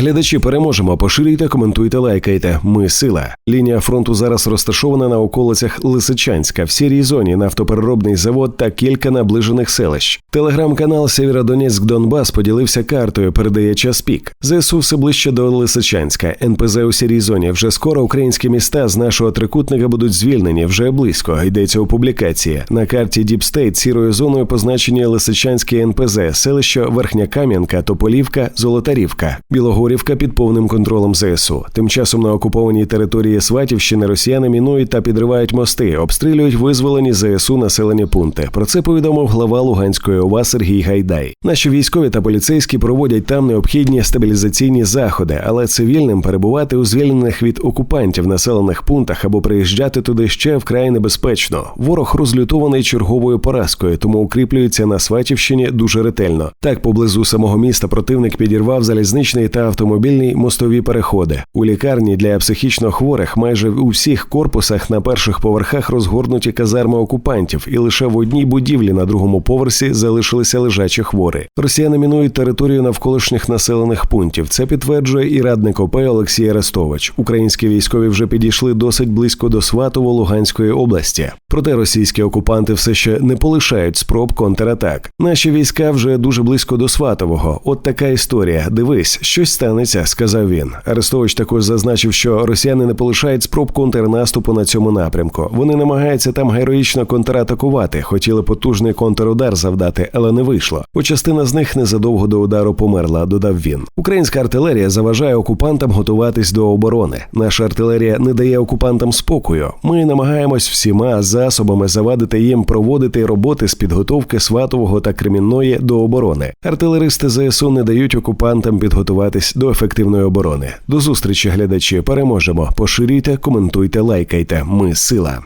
Глядачі переможемо. Поширюйте, коментуйте, лайкайте. Ми сила. Лінія фронту зараз розташована на околицях Лисичанська, в сірій зоні нафтопереробний завод та кілька наближених селищ. Телеграм-канал Сєвєродонецьк Донбас поділився картою. Передає час пік. ЗСУ все ближче до Лисичанська. НПЗ у сірій зоні. Вже скоро українські міста з нашого трикутника будуть звільнені. Вже близько йдеться у публікації. На карті Діпстейт сірою зоною позначені Лисичанське НПЗ, селище Верхня Кам'янка, Тополівка, Золотарівка, Білогорівка під повним контролем ЗСУ. Тим часом на окупованій території Сватівщини росіяни мінують та підривають мости, обстрілюють визволені ЗСУ населені пункти. Про це повідомив глава Луганської ОВА Сергій Гайдай. Наші військові та поліцейські проводять там необхідні стабілізаційні заходи, але цивільним перебувати у звільнених від окупантів населених пунктах або приїжджати туди ще вкрай небезпечно. Ворог розлютований черговою поразкою, тому укріплюється на Сватівщині дуже ретельно. Так, поблизу самого міста противник підірвав залізничний та автомобільний мостові переходи. У лікарні для психічно хворих майже у всіх корпусах на перших поверхах розгорнуті казарми окупантів, і лише в одній будівлі на другому поверсі залишилися лежачі хворі. Росіяни мінують територію навколишніх населених пунктів. Це підтверджує і радник ОП Олексій Арестович. Українські військові вже підійшли досить близько до Сватово Луганської області. Проте російські окупанти все ще не полишають спроб контратак. Наші війська вже дуже близько до Сватового. От така історія. Дивись, щось станеться, сказав він. Арестович також зазначив, що росіяни не полишають спроб контрнаступу на цьому напрямку. Вони намагаються там героїчно контратакувати, хотіли потужний контрудар завдати, але не вийшло. Бо частина з них незадовго до удару померла, додав він. Українська артилерія заважає окупантам готуватись до оборони. Наша артилерія не дає окупантам спокою. Ми намагаємось всіма засобами завадити їм проводити роботи з підготовки сватового та кремінної до оборони. Артилеристи ЗСУ не дають окупантам підготуватись до ефективної оборони. До зустрічі, глядачі. Переможемо. Поширюйте, коментуйте, лайкайте. Ми сила.